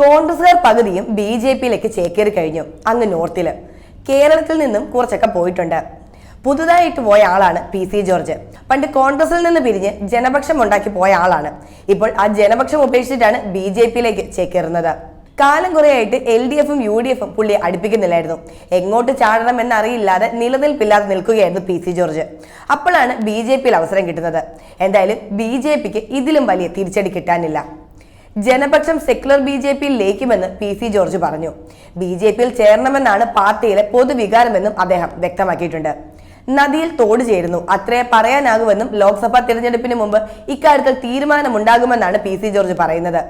കോൺഗ്രസുകാർ പകുതിയും B J പിയിലേക്ക് ചേക്കേറി കഴിഞ്ഞു അങ്ങ് നോർത്തിൽ കേരളത്തിൽ നിന്നും കുറച്ചൊക്കെ പോയിട്ടുണ്ട്. പുതുതായിട്ട് പോയ ആളാണ് പി സി ജോർജ്. പണ്ട് കോൺഗ്രസിൽ നിന്ന് പിരിഞ്ഞ് ജനപക്ഷം ഉണ്ടാക്കി പോയ ആളാണ്. ഇപ്പോൾ ആ ജനപക്ഷം ഉപേക്ഷിച്ചിട്ടാണ് ബി ജെ പിയിലേക്ക് ചേക്കേറുന്നത്. കാലം കുറേയായിട്ട് എൽ ഡി എഫും യു ഡി എഫും പുള്ളിയെ അടുപ്പിക്കുന്നില്ലായിരുന്നു. എങ്ങോട്ട് ചാടണം എന്നറിയില്ലാതെ നിലനിൽപ്പില്ലാതെ നിൽക്കുകയായിരുന്നു പി സി ജോർജ്. അപ്പോഴാണ് ബി ജെ പിയിൽ അവസരം കിട്ടുന്നത്. എന്തായാലും ബി ജെ പിക്ക് ഇതിലും വലിയ തിരിച്ചടി കിട്ടാനില്ല. ജനപക്ഷം സെക്യുലർ ബി ജെ പിയിൽ ലയിക്കുമെന്ന് പി സി ജോർജ് പറഞ്ഞു. ബി ജെ പിയിൽ ചേരണമെന്നാണ് പാർട്ടിയിലെ പൊതുവികാരമെന്നും അദ്ദേഹം വ്യക്തമാക്കിയിട്ടുണ്ട്. നദിയിൽ തോട് ചേരുന്നു. അത്രേ പറയാനാകുമെന്നും ലോക്സഭാ തിരഞ്ഞെടുപ്പിന് മുമ്പ് ഇക്കാര്യത്തിൽ തീരുമാനമുണ്ടാകുമെന്നാണ് പി സി ജോർജ് പറയുന്നത്.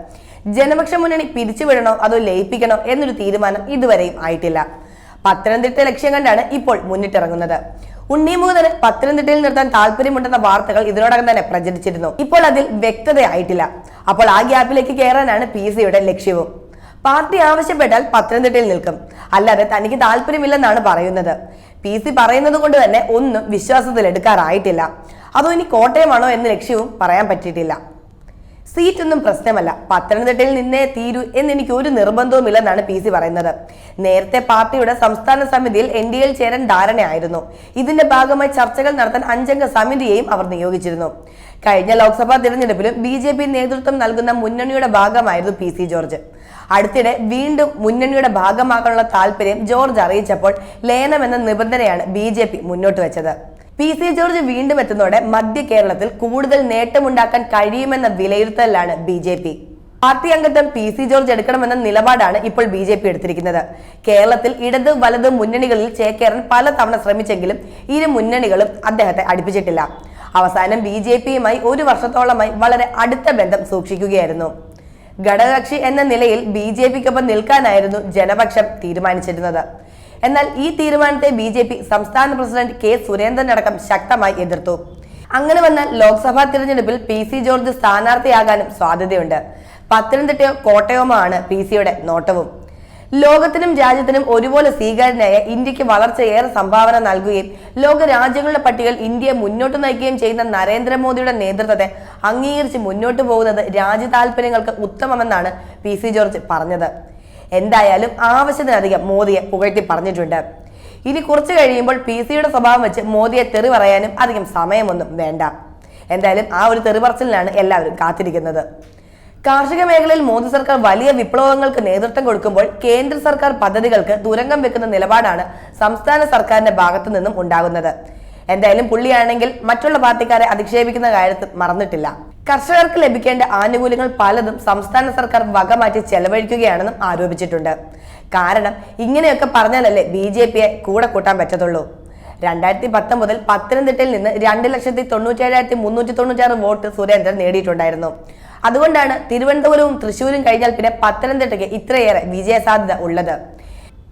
ജനപക്ഷ മുന്നണി പിരിച്ചുവിടണോ അതോ ലയിപ്പിക്കണോ എന്നൊരു തീരുമാനം ഇതുവരെയും ആയിട്ടില്ല. പത്തനംതിട്ട ലക്ഷ്യം കണ്ടാണ് ഇപ്പോൾ മുന്നിട്ടിറങ്ങുന്നത്. ഉണ്ണിമൂന്നന് പത്തനംതിട്ടയിൽ നിർത്താൻ താല്പര്യമുണ്ടെന്ന വാർത്തകൾ ഇതിനോടകം തന്നെ പ്രചരിച്ചിരുന്നു. ഇപ്പോൾ അതിൽ വ്യക്തതയായിട്ടില്ല. അപ്പോൾ ആ ഗ്യാപ്പിലേക്ക് കയറാനാണ് പി സിയുടെ ലക്ഷ്യവും. പാർട്ടി ആവശ്യപ്പെട്ടാൽ പത്തനംതിട്ടയിൽ നിൽക്കും. അല്ലാതെ തനിക്ക് താല്പര്യമില്ലെന്നാണ് പറയുന്നത്. പി സി പറയുന്നത് കൊണ്ട് തന്നെ ഒന്നും വിശ്വാസത്തിൽ എടുക്കാറായിട്ടില്ല അതോ ഇനി കോട്ടയമാണോ എന്ന ലക്ഷ്യവും പറയാൻ പറ്റിയിട്ടില്ല. സീറ്റൊന്നും പ്രശ്നമല്ല. പത്തനംതിട്ടയിൽ നിന്നേ തീരൂ എന്ന് എനിക്ക് ഒരു നിർബന്ധവുമില്ലെന്നാണ് പി സി പറയുന്നത്. നേരത്തെ പാർട്ടിയുടെ സംസ്ഥാന സമിതിയിൽ എൻ ഡി എയിൽ ചേരാൻ ധാരണയായിരുന്നു. ഇതിന്റെ ഭാഗമായി ചർച്ചകൾ നടത്താൻ അഞ്ചംഗ സമിതിയെയും അവർ നിയോഗിച്ചിരുന്നു. കഴിഞ്ഞ ലോക്സഭാ തിരഞ്ഞെടുപ്പിലും ബി ജെ പി നേതൃത്വം നൽകുന്ന മുന്നണിയുടെ ഭാഗമായിരുന്നു പി സി ജോർജ്. അടുത്തിടെ വീണ്ടും മുന്നണിയുടെ ഭാഗമാക്കാനുള്ള താല്പര്യം ജോർജ് അറിയിച്ചപ്പോൾ ലയനമെന്ന നിബന്ധനയാണ് ബി മുന്നോട്ട് വെച്ചത്. പി സി ജോർജ് വീണ്ടും എത്തുന്നതോടെ മധ്യ കേരളത്തിൽ കൂടുതൽ നേട്ടമുണ്ടാക്കാൻ കഴിയുമെന്ന വിലയിരുത്തലാണ് ബി ജെ പി. പാർട്ടി അംഗത്വം പി സി ജോർജ് എടുക്കണമെന്ന നിലപാടാണ് ഇപ്പോൾ ബി ജെ പി എടുത്തിരിക്കുന്നത്. കേരളത്തിൽ ഇടത് വലത് മുന്നണികളിൽ ചേക്കേറാൻ പലതവണ ശ്രമിച്ചെങ്കിലും ഇരു മുന്നണികളും അദ്ദേഹത്തെ അടുപ്പിച്ചിട്ടില്ല. അവസാനം ബി ജെ പിയുമായി ഒരു വർഷത്തോളമായി വളരെ അടുത്ത ബന്ധം സൂക്ഷിക്കുകയായിരുന്നു. ഘടകകക്ഷി എന്ന നിലയിൽ ബി ജെ പിക്കൊപ്പം നിൽക്കാനായിരുന്നു ജനപക്ഷം തീരുമാനിച്ചിരുന്നത്. എന്നാൽ ഈ തീരുമാനത്തെ ബി ജെ പി സംസ്ഥാന പ്രസിഡന്റ് കെ സുരേന്ദ്രൻ അടക്കം ശക്തമായി എതിർത്തു. അങ്ങനെ വന്നാൽ ലോക്സഭാ തിരഞ്ഞെടുപ്പിൽ പി സി ജോർജ് സ്ഥാനാർത്ഥിയാകാനും സാധ്യതയുണ്ട്. പത്തനംതിട്ടയോ കോട്ടയമോ ആണ് പി സിയുടെ നോട്ടവും. ലോകത്തിനും രാജ്യത്തിനും ഒരുപോലെ സ്വീകാര്യനായ ഇന്ത്യയ്ക്ക് വളർച്ച ഏറെ സംഭാവന നൽകുകയും ലോക രാജ്യങ്ങളുടെ പട്ടികയിൽ ഇന്ത്യയെ മുന്നോട്ട് നയിക്കുകയും ചെയ്യുന്ന നരേന്ദ്രമോദിയുടെ നേതൃത്വത്തെ അംഗീകരിച്ച് മുന്നോട്ട് പോകുന്നത് രാജ്യ താല്പര്യങ്ങൾക്ക് ഉത്തമമെന്നാണ് പി സി ജോർജ് പറഞ്ഞത്. എന്തായാലും ആവശ്യത്തിനധികം മോദിയെ പുകഴ്ത്തി പറഞ്ഞിട്ടുണ്ട്. ഇനി കുറച്ച് കഴിയുമ്പോൾ പി സിയുടെ സ്വഭാവം വെച്ച് മോദിയെ തെറി പറയാനും അധികം സമയമൊന്നും വേണ്ട. എന്തായാലും ആ ഒരു തെറി പറച്ചിലിനാണ് എല്ലാവരും കാത്തിരിക്കുന്നത്. കാർഷിക മേഖലയിൽ മോദി സർക്കാർ വലിയ വിപ്ലവങ്ങൾക്ക് നേതൃത്വം കൊടുക്കുമ്പോൾ കേന്ദ്ര സർക്കാർ പദ്ധതികൾക്ക് തുരങ്കം വെക്കുന്ന നിലപാടാണ് സംസ്ഥാന സർക്കാരിന്റെ ഭാഗത്തു നിന്നും ഉണ്ടാകുന്നത്. എന്തായാലും പുള്ളിയാണെങ്കിൽ മറ്റുള്ള പാർട്ടിക്കാരെ അധിക്ഷേപിക്കുന്ന കാര്യത്തിൽ മറന്നിട്ടില്ല. കർഷകർക്ക് ലഭിക്കേണ്ട ആനുകൂല്യങ്ങൾ പലതും സംസ്ഥാന സർക്കാർ വകമാറ്റി ചെലവഴിക്കുകയാണെന്നും ആരോപിച്ചിട്ടുണ്ട്. കാരണം ഇങ്ങനെയൊക്കെ പറഞ്ഞാലല്ലേ ബി ജെ പിയെ കൂടെ കൂട്ടാൻ പറ്റത്തുള്ളൂ. രണ്ടായിരത്തി പത്തൊമ്പതിൽ പത്തനംതിട്ടയിൽ നിന്ന് രണ്ട് ലക്ഷത്തി തൊണ്ണൂറ്റേഴായിരത്തി മുന്നൂറ്റി തൊണ്ണൂറ്റാറ് വോട്ട് സുരേന്ദ്രൻ നേടിയിട്ടുണ്ടായിരുന്നു. അതുകൊണ്ടാണ് തിരുവനന്തപുരവും തൃശൂരും കഴിഞ്ഞാൽ പിന്നെ പത്തനംതിട്ടയ്ക്ക് ഇത്രയേറെ വിജയസാധ്യത ഉള്ളത്.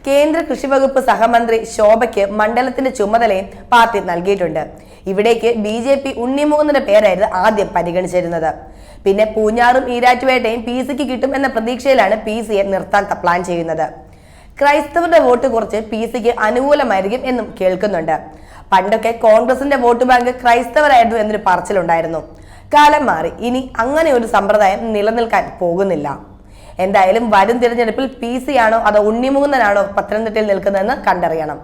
കേന്ദ്ര കൃഷി വകുപ്പ് സഹമന്ത്രി ശോഭയ്ക്ക് മണ്ഡലത്തിന്റെ ചുമതലയും പാർട്ടി നൽകിയിട്ടുണ്ട്. ഇവിടേക്ക് ബി ജെ പി ഉണ്ണിമൂന്നിന്റെ പേരായിരുന്നു ആദ്യം പരിഗണിച്ചിരുന്നത്. പിന്നെ പൂഞ്ഞാറും ഈരാറ്റുപേട്ടയും പി സിക്ക് കിട്ടും എന്ന പ്രതീക്ഷയിലാണ് പി സിയെ നിർത്താൻ പ്ലാൻ ചെയ്യുന്നത്. ക്രൈസ്തവരുടെ വോട്ട് കുറച്ച് പി സിക്ക് അനുകൂലമായിരിക്കും എന്നും കേൾക്കുന്നുണ്ട്. പണ്ടൊക്കെ കോൺഗ്രസിന്റെ വോട്ട് ബാങ്ക് ക്രൈസ്തവരായിരുന്നു എന്നൊരു പറച്ചിലുണ്ടായിരുന്നു. കാലം മാറി. ഇനി അങ്ങനെ ഒരു സമ്പ്രദായം നിലനിൽക്കാൻ പോകുന്നില്ല. എന്തായാലും വരും തിരഞ്ഞെടുപ്പിൽ പി സി ആണോ അതോ ഉണ്ണിമുകുന്നനാണോ പത്തനംതിട്ടയിൽ നിൽക്കുന്നതെന്ന് കണ്ടറിയണം.